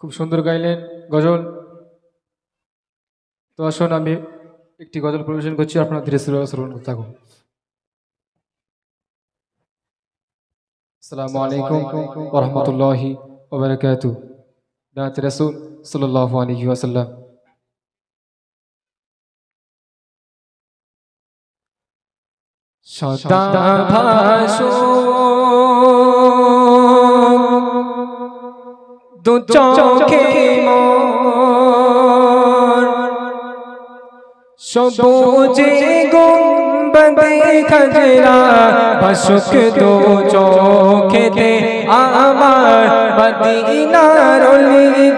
খুব সুন্দর গাইলেন গজল। তো আসুন, আমি একটি গজল পরিবেশন করছি, আপনার ধীরে ধীরে শ্রবণ করতে থাকুন। আসসালামু আলাইকুম ওরহমতুল্লাহি ওবারাকাতু সদা ভাসো দু চোখে সবুজে গুম্বদে খজরা, বসুক দু চোখেতে আমার মদিনার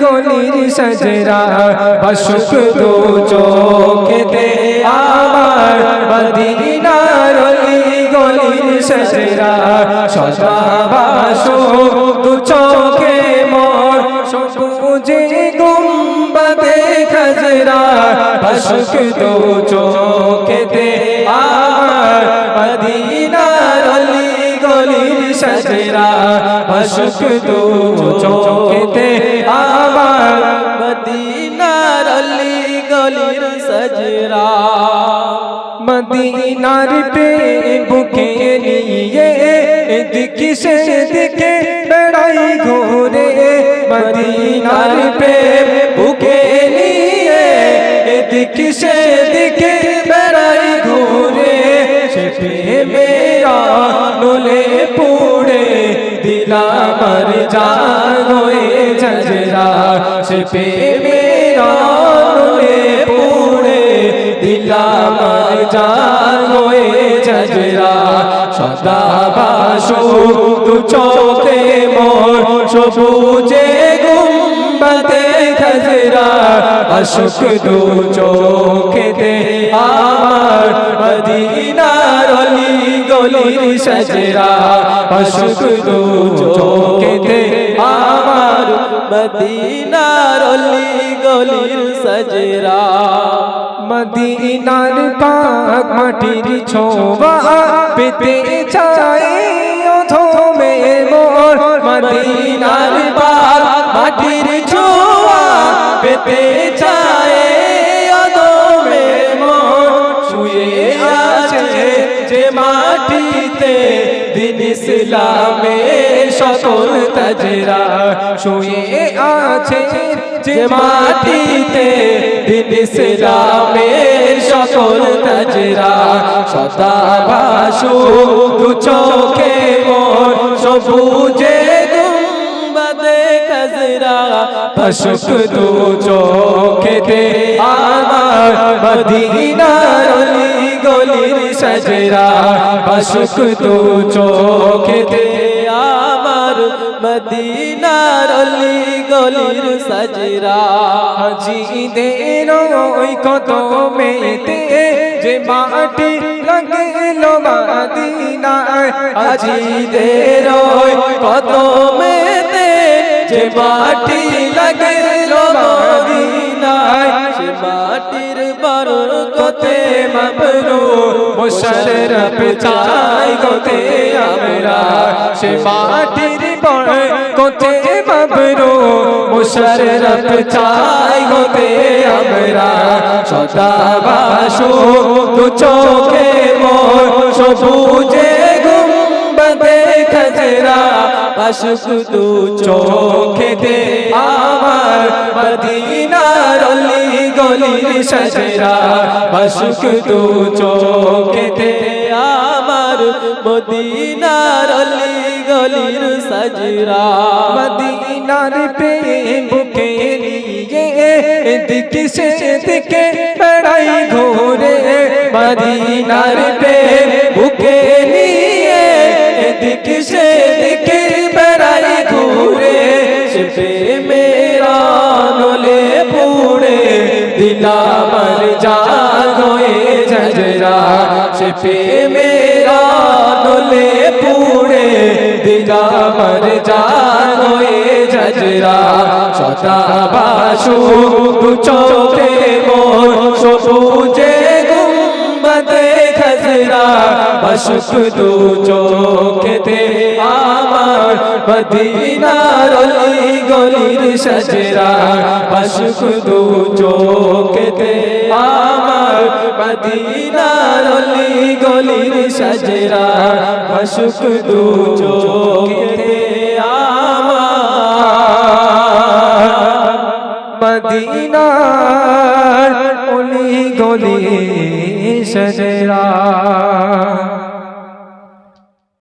গলির সজরা, বসুক দু চোখেতে খজরা বসুক দু চোখেতে আমার মদিনার অলি গলির সজরা বসুক দু চোখেতে আমার মদিনার অলি গলির সজরা মদিনার পে বুকে নিয়ে এদিক সে দিকে বেড়াই ঘোরে মদিনার পে বুকে নিয়ে এদিক সে দিকে বেড়াই ঘোরে, সে মেরা নোলে পুড়ে দিলামার জানোয়ে ঝজরা সে মেরা নোলে পুড়ে দিলামার জানোয়ে ঝজরা সদা বাসু তু চোখে মোর, সবুজে গুম্বদে খজরা অশুক দু চোখেতে আমার মদিনার অলি গলির সজরা অশুক দু চোখেতে আমার মদিনার অলি গলির সজরা মদিনার পাক মাটির ছোবা পেতে চাই ইসলামে সকল তাজরা শুয়ে আছে যে মাটিতে দিন ইসলামের সকল তাজরা সদা ভাসু দু চোখে মোর সবুজে পশুক দু চোখেতে আমার মদিনার গলির সজরা। পশুক দু চোখেতে আমার মদিনার অলি গলির সজরা। হাজিদের ওই কত মেতে যে মাটি লাগল মাদিনায়। হাজিদের ওই কত মেতে যে মাটি লাগল মাদিনায়। সে মাটির বরকতে মবরু মুশরফ চাই গোতে আমরা। সে মাটির বড় কোতে মবরু। মুশরফ চাই গোতে আমরা। সদা বাসো তো চোখে মোর সবুজে গুম্বদে খজরা। আশুক তু চোখেতে আমার মদিনার অলি গলির সজরা। বসুক তু চোখেতে আমার মদিনার অলি গলির সজরা। মদিনার পে বুকে নিয়ে দিক সে দিকে বেড়াই ঘোরে, মদিনার দিলামর জাগোয়ে ঝজরা সে পে মেরা নলে পুড়ে দিলামর জাগোয়ে ঝজরা সদা বাসু চোখে মোর সবুজে গুম্বদে খজরা বসুক দু আমার মদিনার অলি গলির সজরা আশুক দু চোখেতে। আমার মদিনার অলি গলির সজরা আশুক দু চোখেতে। আমার মদিনার অলি গলি সজরা।